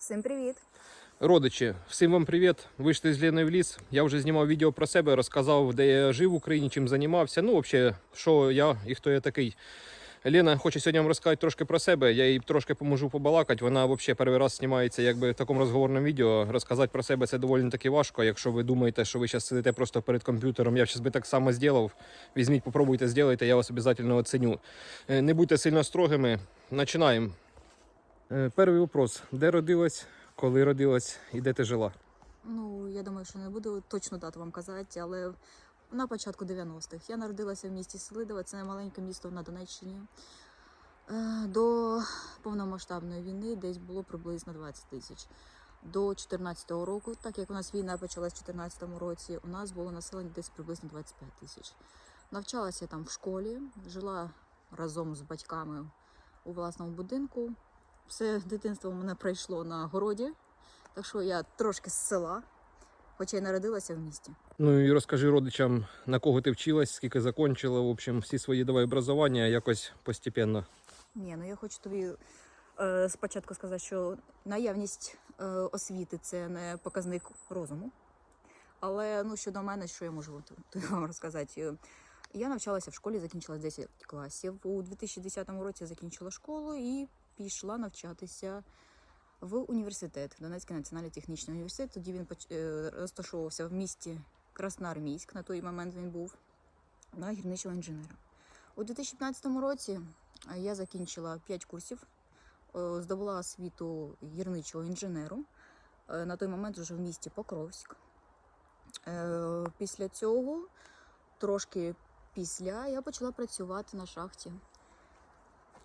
Всім привіт! Родичі, всім вам привіт. Вийшли з Леною в ліс. Я вже знімав відео про себе, розказав, де я жив в Україні, чим займався. Ну, взагалі, що я і хто я такий. Лена хоче сьогодні вам розказати трошки про себе. Я їй трошки поможу побалакати. Вона взагалі перший раз знімається якби в такому розговорному відео. Розказати про себе це доволі таки важко. Якщо ви думаєте, що ви зараз сидите просто перед комп'ютером, я зараз би так само зробив. Візьміть, попробуйте, зробите, я вас обов'язково оценю. Е, Не будьте сильно строгими. Починаємо. Е, Перший вопрос: де родилась, коли родилась і де ти жила? Ну, я думаю, що не буду точну дату вам казати, але на початку 90-х. Я народилася в місті Селидове, це маленьке місто на Донеччині. Е, До повномасштабної війни десь було приблизно 20 тисяч. До 2014 року, так як у нас війна почалась в 2014 році, у нас було населення десь приблизно 25 тисяч. Навчалася я там в школі, жила разом з батьками у власному будинку. Все дитинство у мене пройшло на городі, так що я трошки з села, хоча й народилася в місті. Ну і розкажи родичам, на кого ти вчилась, скільки закончила, в общем, всі свої давай образування якось постепенно. Ні, ну я хочу тобі е, спочатку сказати, що наявність е, освіти це не показник розуму. Але ну, щодо мене, що я можу тобі вам розказати? Е, Я навчалася в школі, закінчила 10 класів. У 2010 році закінчила школу і пішла навчатися в університет, Донецький національний технічний університет. Тоді він е, розташовувався в місті Красноармійськ. На той момент він був на гірничого інженера. У 2015 році е, я закінчила 5 курсів, е, здобула освіту гірничого інженеру. На той момент вже в місті Покровськ. Після цього, трошки після, я почала працювати на шахті.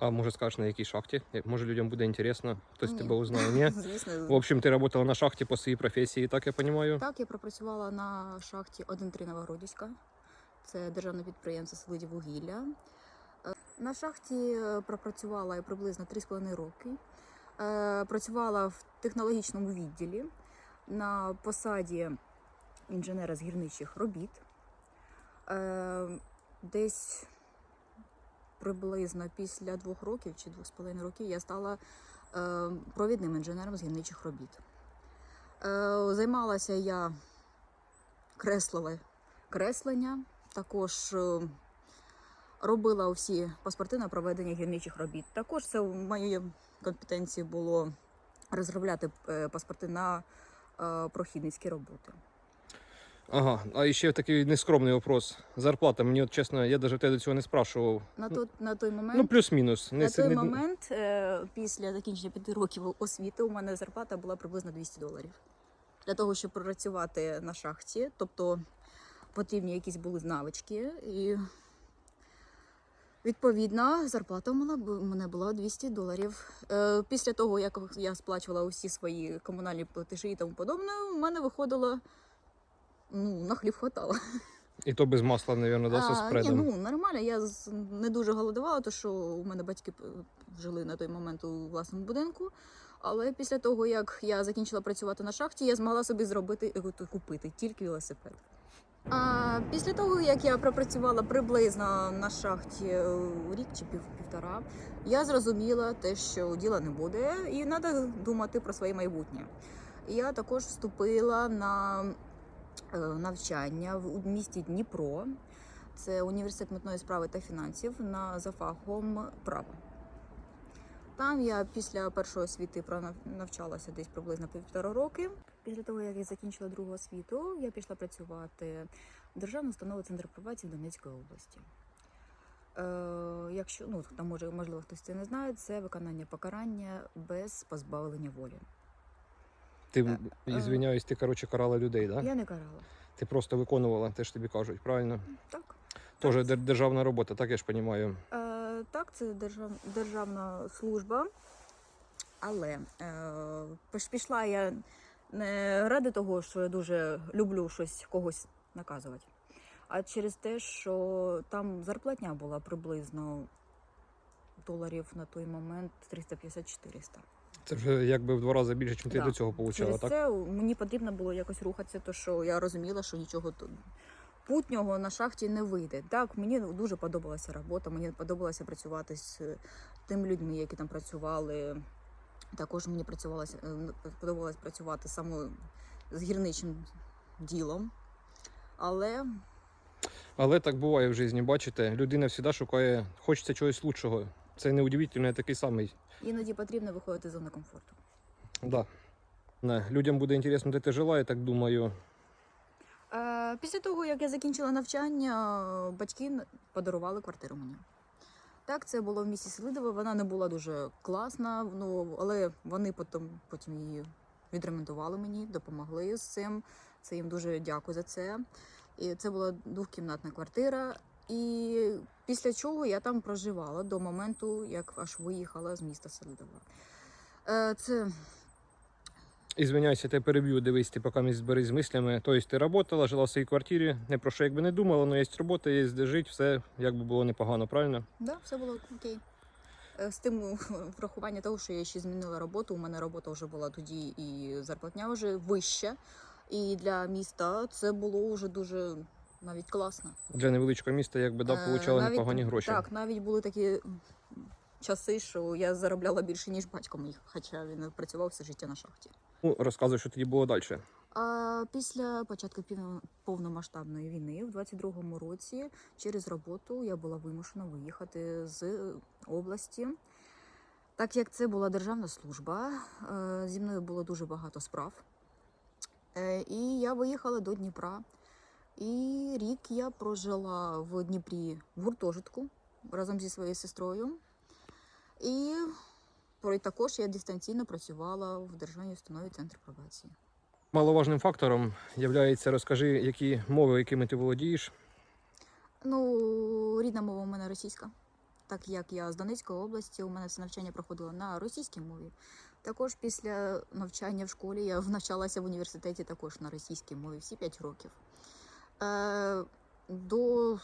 А може скажеш на якій шахті? Може людям буде інтересно, хтось Ні. тебе узнає, ні? Звісно, В общем, ти працювала на шахті по своїй професії, так я розумію? Так, я пропрацювала на шахті 1-3 Новогродівська. Це державне підприємство «Селидіввугілля». Е, На шахті е, пропрацювала я приблизно 3,5 роки. Е, Працювала в технологічному відділі на посаді інженера з гірничих робіт. Десь приблизно після двох років чи двох з половиною років я стала е, провідним інженером з гірничих робіт. Е, Займалася я креслила креслення, також е, робила усі паспорти на проведення гірничих робіт. Також це в моїй компетенції було розробляти паспорти на прохідницькі роботи. Ага, а ще такий нескромний вопрос. Зарплата. Мені от чесно, я навіть до цього не спрашував. На, той, на той момент, Ну, плюс-мінус. На той не- момент е, після закінчення п'яти років освіти, у мене зарплата була приблизно 200 доларів. Для того, щоб працювати на шахті, тобто потрібні якісь були навички. І відповідно зарплата у мене була 200 доларів. Е, Після того, як я сплачувала усі свої комунальні платежі і тому подобне, у мене виходило ну, на хліб хватало. І то без масла, мабуть, да, со спредом. Ні, ну нормально. Я не дуже голодувала, тому що у мене батьки жили на той момент у власному будинку. Але після того, як я закінчила працювати на шахті, я змогла собі зробити е, купити тільки велосипед. А після того, як я пропрацювала приблизно на шахті е, рік чи пів півтора, я зрозуміла те, що діла не буде, і треба думати про своє майбутнє. Я також вступила на навчання в місті Дніпро. Це університет митної справи та фінансів на за фахом право. Там я після першої освіти навчалася десь приблизно півтора роки. Після того, як я закінчила другу освіту, я пішла працювати в державну установу Центр пробації Донецької області. Е, якщо ну там може, можливо, хтось це не знає, це виконання покарання без позбавлення волі. Ти, е, ізвиняюсь, ти, коротше, карала людей, так? Да? Я не карала. Ти просто виконувала те, що тобі кажуть, правильно? Так. Теж дер- державна робота, так я ж розумію. Е, так, це держав, державна служба. Але е, пішла я не ради того, що я дуже люблю щось когось наказувати, а через те, що там зарплатня була приблизно доларів на той момент 350-400. Це вже якби в два рази більше, ніж ти Да. до цього отримала, Через так? це мені потрібно було якось рухатися, то що я розуміла, що нічого тут путнього на шахті не вийде. Так, мені дуже подобалася робота, мені подобалося працювати з е, тими людьми, які там працювали. Також мені працювалося, е, подобалось працювати саме з гірничим ділом. Але Але так буває в житті, бачите, людина завжди шукає, хочеться чогось лучшого. Це не удивительно, я такий самий. іноді потрібно виходити з зони комфорту. Да. Не, Людям буде інтересно, де ти жила, я так думаю. Е, Після того, як я закінчила навчання, батьки подарували квартиру мені. Так, це було в місті Селидове. Вона не була дуже класна, ну, але вони потім, потім її відремонтували мені, допомогли з цим. Це їм дуже дякую за це. І це була двохкімнатна квартира. І після чого я там проживала до моменту, як аж виїхала з міста Селидове. Е, Це Ізвиняйся, те переб'ю, дивись, ти поки збери з мислями. Тобто ти працювала, жила в своїй квартирі, не про що якби не думала, але є робота, є де жити, все якби було непогано, правильно? Да, все було окей. Е, З тим врахування того, що я ще змінила роботу. У мене робота вже була тоді і зарплатня вже вища. І для міста це було вже дуже навіть класно. Для невеличкого міста, якби да, Е, получали навіть- непогані гроші. Так, навіть були такі часи, що я заробляла більше, ніж батько мій, хоча він працював все життя на шахті. Ну, розказуй, що тоді було далі. А після початку повномасштабної війни, в 22-му році, через роботу я була вимушена виїхати з області. Так як це була державна служба, е, зі мною було дуже багато справ. Е, І я виїхала до Дніпра. І рік я прожила в Дніпрі в гуртожитку разом зі своєю сестрою. І також я дистанційно працювала в державній установі Центр пробації. Маловажним фактором є, розкажи, які мови, якими ти володієш. Ну, рідна мова у мене російська. Так як я з Донецької області, у мене все навчання проходило на російській мові. Також після навчання в школі я навчалася в університеті також на російській мові всі 5 років. Е, до,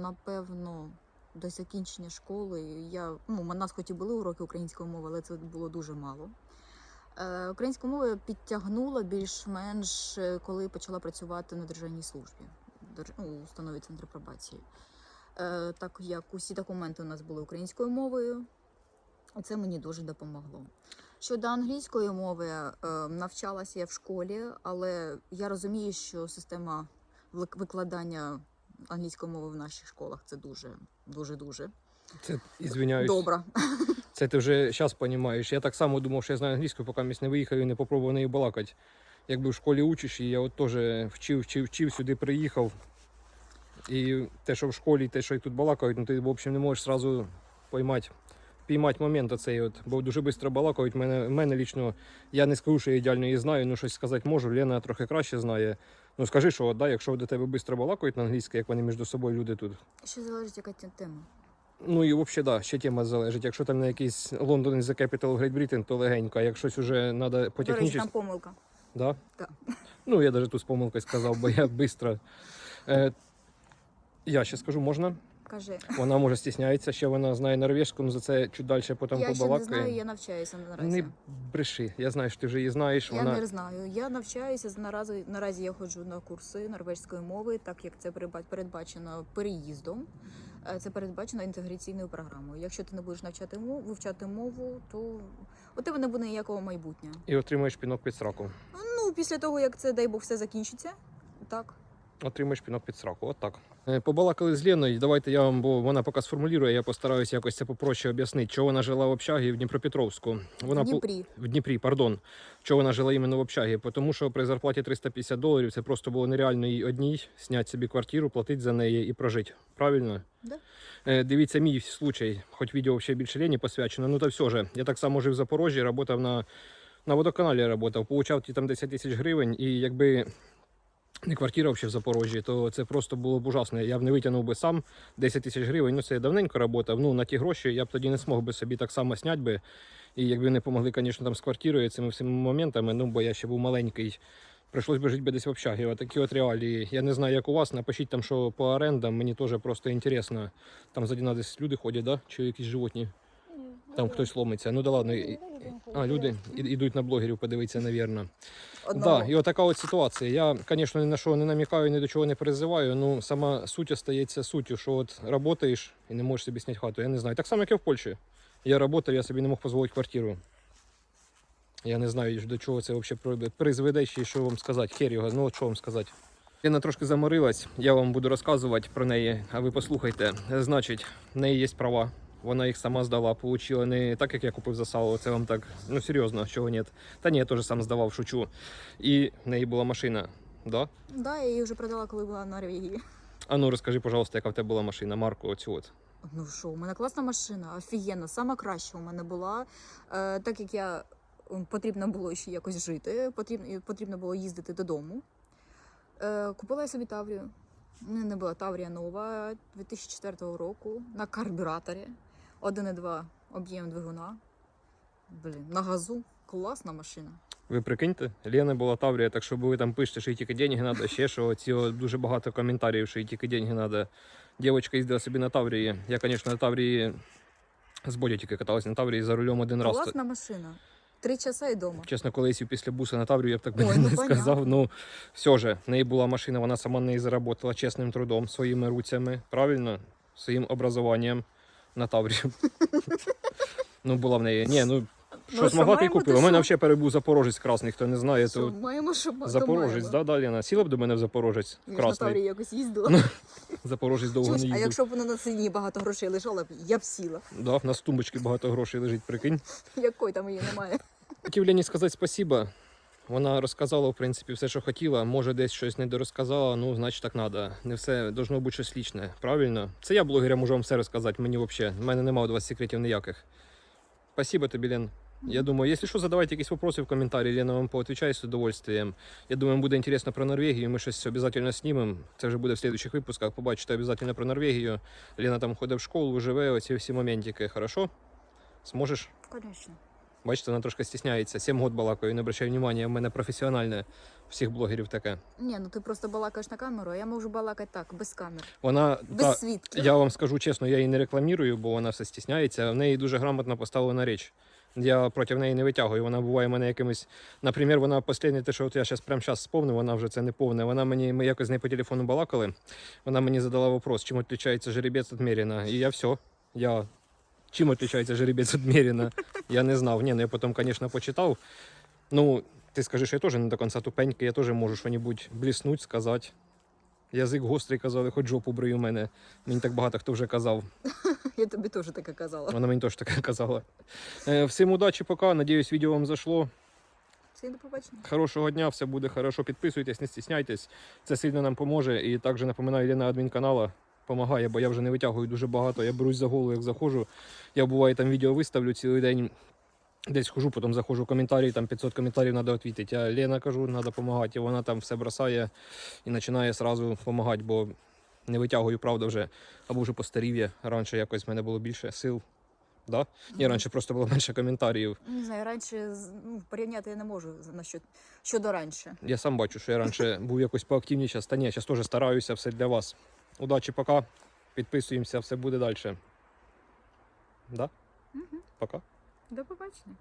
напевно, до закінчення школи я, ну, у нас хоч і були уроки української мови, але це було дуже мало. Е, Українську мову я підтягнула більш-менш, е, коли почала працювати на державній службі ну, у установі центру пробації. Е, так як усі документи у нас були українською мовою, це мені дуже допомогло. Щодо англійської мови, е, навчалася я в школі, але я розумію, що система викладання англійської мови в наших школах це дуже, дуже, дуже Це ізвиняюсь. добре. Це ти вже зараз розумієш. Я так само думав, що я знаю англійську, поки місь не виїхав і не попробував нею балакати. Якби в школі учиш, і я от теж вчив, вчив, вчив, сюди приїхав. І те, що в школі, і те, що і тут балакають, ну ти, в общем, не можеш одразу поймати, піймати момент оцей. От, бо дуже швидко балакають. Мене, мене лічно, я не скажу, що я ідеально її знаю, ну щось сказати можу. Лена трохи краще знає. Ну скажи, що от, да, якщо до тебе швидко балакають на англійській, як вони між собою люди тут. Ще залежить, яка тема. Ну і взагалі, да, ще тема залежить. Якщо там на якийсь Лондон the capital Great Britain, то легенько. А якщо щось уже треба по До технічній... там помилка. Да? Так. Ну, я навіть тут з помилкою сказав, бо я швидко. Е, я ще скажу, можна? Каже, Вона може стісняється, ще вона знає норвежську, ну за це чуть далі потім я ще не знаю, я навчаюся наразі. Не бреши. Я знаю, що ти вже її знаєш. Я Вона... не знаю. Я навчаюся наразі. Наразі я ходжу на курси норвезької мови, так як це передба- передбачено переїздом. Е, Це передбачено інтеграційною програмою. Якщо ти не будеш навчати мову, вивчати мову, то у тебе не буде ніякого майбутнього. І отримаєш пінок під сраку. Ну після того як це дай Бог все закінчиться, так Отримаєш пінок під сраку. От так. Е, Побалакали з Леною. Давайте я вам, бо вона поки сформулює, я постараюся якось це попроще об'яснити. Чого вона жила в общагі в Дніпропетровську. Вона Дніпрі. в Дніпрі, пардон, чого вона жила іменно в общагі, тому що при зарплаті 350 доларів це просто було нереально їй одній зняти собі квартиру, платити за неї і прожити. Правильно? Да. Е, Дивіться мій случай, хоч відео ще більше Лені посвячено, ну та все ж. Я так само жив в Запорожжі, працював на, на водоканалі, працював, получав ті там 10 тисяч гривень, і якби не квартира взагалі в Запорожжі, то це просто було б ужасно. Я б не витягнув би сам 10 тисяч гривень. Ну це я давненько працював. Ну на ті гроші я б тоді не змог би собі так само зняти би. І якби не допомогли, звісно, там з квартирою цими всіми моментами, ну бо я ще був маленький. Прийшлось би жити би десь в общагі. Отакі от реалії. Я не знаю, як у вас. Напишіть там, що по орендам, мені теж просто інтересно. Там нас десь люди ходять, да? чи якісь животні. Там хтось ломиться. Ну да ладно. і- і- А, люди і- ідуть на блогерів подивитися, навірно. Да, і отака от ситуація. Я, звісно, ні на що не намікаю, ні до чого не призиваю. Ну сама суть остається суттю, що от працюєш і не можеш собі зняти хату. Я не знаю. Так само, як і в Польщі. Я працював, я собі не мог дозволити квартиру. Я не знаю, до чого це взагалі призведе, чи що вам сказати. Хер його, ну от що вам сказати. Лена трошки заморилась, я вам буду розказувати про неї, а ви послухайте. Значить, в неї є права. Вона їх сама здала, получила не так, як я купив за сало. Це вам так, ну серйозно, чого ні. Та ні, я теж сам здавав, шучу. І в неї була машина. Да? Да, я її вже продала, коли була в Норвегії. А ну розкажи, пожалуйста, яка в тебе була машина, марку оцю от. Ну що, у мене класна машина, офігенна, сама краща у мене була. Е, так як я потрібно було ще якось жити, потрібно, потрібно було їздити додому. Е, купила я собі Таврію. У мене не була Таврія нова 2004 року на карбюраторі. 1,2 об'єм двигуна. Блін, на газу. Класна машина. Ви прикиньте, Лена була Таврія, так що ви там пишете, що їй тільки деньги треба, ще що ці дуже багато коментарів, що їй тільки деньги треба. Дівчинка їздила собі на Таврії. Я, звісно, на Таврії з Бодя тільки каталась на Таврії за рулем один раз. Класна машина. Три часа і дома. Чесно, коли я сів після буса на Таврію, я б так би Ой, ну, не понятно. сказав. Ну, все же, в неї була машина, вона сама неї заработала чесним трудом, своїми руцями, правильно? Своїм образованням на Таврію. Ну, була в неї. Ні, ну, що Ну, змогла, ти купила. У мене що? взагалі перебув Запорожець красний, хто не знає, то маємо, що Запорожець, да, да, Лена? Сіла б до мене в Запорожець в ж на красний. Таврії якось їздила. Запорожець довго Чуєш, не а якщо б воно на ціні багато грошей лежало, б, я б сіла. Да, на тумбочці багато грошей лежить, прикинь. Якої там її немає. Хотів Лені сказати спасибо. Вона розказала, в принципі, все, що хотіла. Може, десь щось не дорозказала, ну, значить, так треба. Не все должно бути щось лічне. Правильно? Це я блогеря можу вам все розказати. Мені взагалі. У мене немає до вас секретів ніяких. Спасибо тобі, Лен. Я думаю, якщо що, задавайте якісь вопроси в коментарі, Лена вам поотвечає з удовольствием. Я думаю, буде інтересно про Норвегію, ми щось обов'язково знімемо. Це вже буде в слідучих випусках. Побачите обов'язково про Норвегію. Лена там ходить в школу, живе, оці всі моментики. Хорошо? Зможеш? Звісно. Бачите, вона трошки стісняється. Сім год балакаю, не обращай внимання, в мене професіональне всіх блогерів таке. Ні, ну ти просто балакаєш на камеру, а я можу балакати так, без камер, Вона без та, свідків. я вам скажу чесно, я її не рекламірую, бо вона все стісняється. В неї дуже грамотно поставлена річ. Я проти неї не витягую. Вона буває мене якимось. Наприклад, вона останнє те, що от я зараз прямо зараз сповнив, вона вже це не повне. Вона мені ми якось з нею по телефону балакали. Вона мені задала вопрос, чим відрізняється жеребець від Меріна. І я все. Я чим відрізняється жеребець від Меріна? Я не знав. Ні, ну я потім, звісно, почитав. Ну, ти скажи, що я теж не до кінця тупенький, я теж можу щось бліснуть, сказати. Язик гострий казали, хоч жопу брий у мене. Мені так багато хто вже казав. Я тобі теж таке казала. Вона мені теж таке казала. Е, Всім удачі, пока. Надіюсь, відео вам зайшло. Всім до побачення. Хорошого дня, все буде хорошо. Підписуйтесь, не стісняйтесь. Це сильно нам поможе. І також напоминаю, йде на адмінканала. Помагає, бо я вже не витягую дуже багато. Я берусь за голову, як заходжу. Я буває там відео виставлю цілий день. Десь хожу, потім заходжу в коментарі, там 500 коментарів треба відповідати. А Лена кажу, треба допомагати. І вона там все бросає і починає одразу допомагати, бо не витягую, правда, вже. Або вже постарів я. Раніше якось в мене було більше сил. Да? Ні, раніше просто було менше коментарів. Не знаю, раніше ну, порівняти я не можу на що, щодо раніше. Я сам бачу, що я раніше був якось поактивніше, та ні, зараз теж стараюся, все для вас. Удачі, пока. Підписуємося, все буде далі. Да? Угу. Пока. До побачення.